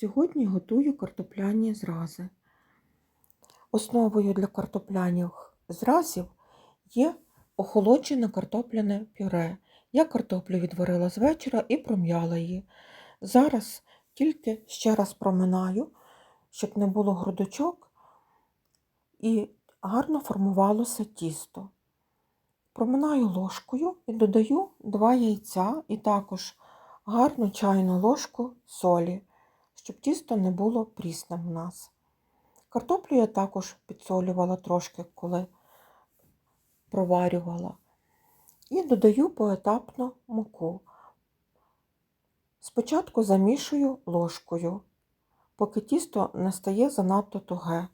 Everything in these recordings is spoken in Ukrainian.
Сьогодні готую картопляні зрази. Основою для картопляних зразів є охолоджене картопляне пюре. Я картоплю відварила з вечора і пром'яла її. Зараз тільки ще раз проминаю, щоб не було грудочок і гарно формувалося тісто. Проминаю ложкою і додаю 2 яйця і також гарну чайну ложку солі, щоб тісто не було прісним у нас. Картоплю я також підсолювала трошки, коли проварювала. І додаю поетапно муку. Спочатку замішую ложкою, поки тісто не стає занадто туге.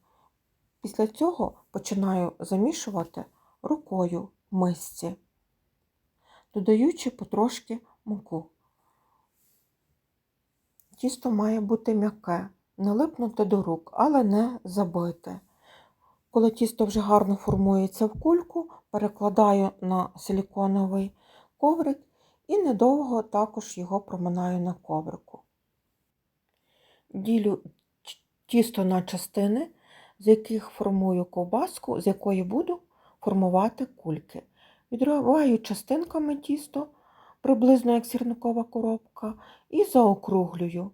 Після цього починаю замішувати рукою в мисці, додаючи потрошки муку. Тісто має бути м'яке, не липнути до рук, але не забите. Коли тісто вже гарно формується в кульку, перекладаю на силіконовий коврик і недовго також його проминаю на коврику. Ділю тісто на частини, з яких формую ковбаску, з якої буду формувати кульки. Відриваю частинками тісто, приблизно як сірникова коробка, і заокруглюю.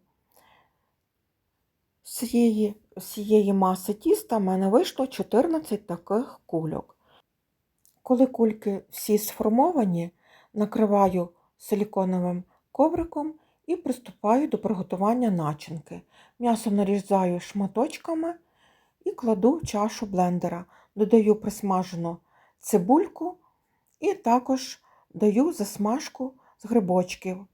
З цієї, з цієї маси тіста в мене вийшло 14 таких кульок. Коли кульки всі сформовані, накриваю силіконовим ковриком і приступаю до приготування начинки. М'ясо нарізаю шматочками і кладу в чашу блендера. Додаю присмажену цибульку і також даю засмажку з грибочків,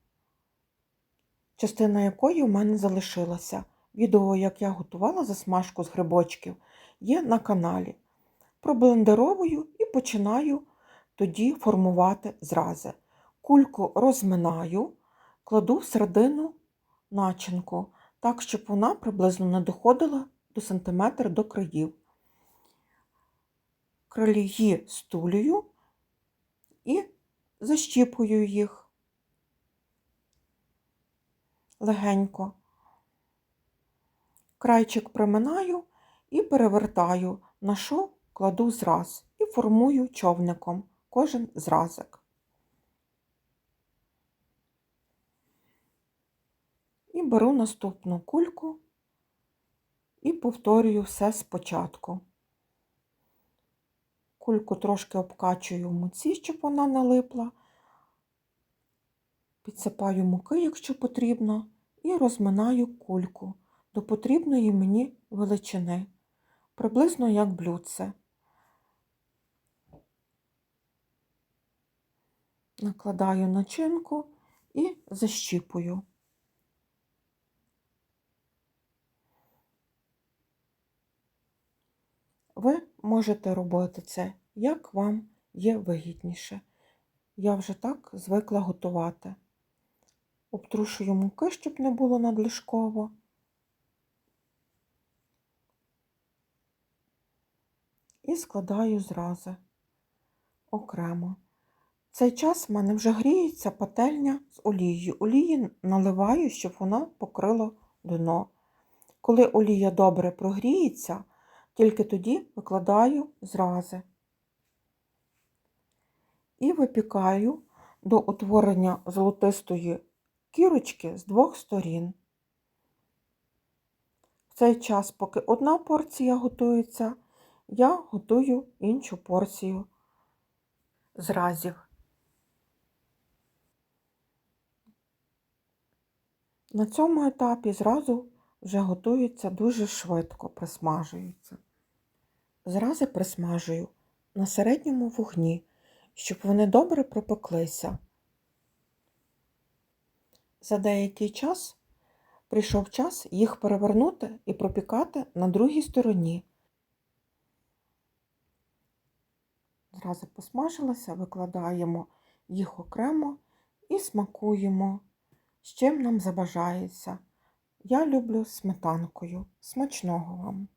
частина якої у мене залишилася. Відео, як я готувала засмажку з грибочків, є на каналі. Проблендеровую і починаю тоді формувати зрази. Кульку розминаю, кладу в середину начинку, так, щоб вона приблизно не доходила до сантиметра до країв. Кролії стулюю і защіпую їх легенько. Крайчик приминаю і перевертаю, на що кладу зраз і формую човником кожен зразик. І беру наступну кульку і повторюю все спочатку. Кульку трошки обкачую в муці, щоб вона не липла, підсипаю муки, якщо потрібно, і розминаю кульку до потрібної мені величини, приблизно як блюдце. Накладаю начинку і защіпую. Ви можете робити це, як вам є вигідніше. Я вже так звикла готувати. Обтрушую муки, щоб не було надлишково. І складаю зрази окремо. Цей час в мене вже гріється пательня з олією. Олії наливаю, щоб вона покрила дно. Коли олія добре прогріється, тільки тоді викладаю зрази і випікаю до утворення золотистої кірочки з двох сторін. В цей час, поки одна порція готується, я готую іншу порцію зразів. На цьому етапі зразу вже готується дуже швидко, присмажуються. Зрази присмажую на середньому вогні, щоб вони добре пропеклися. За деякий час прийшов час їх перевернути і пропікати на другій стороні. Зрази посмажилися, викладаємо їх окремо і смакуємо, з чим нам забажається. Я люблю сметанкою. Смачного вам!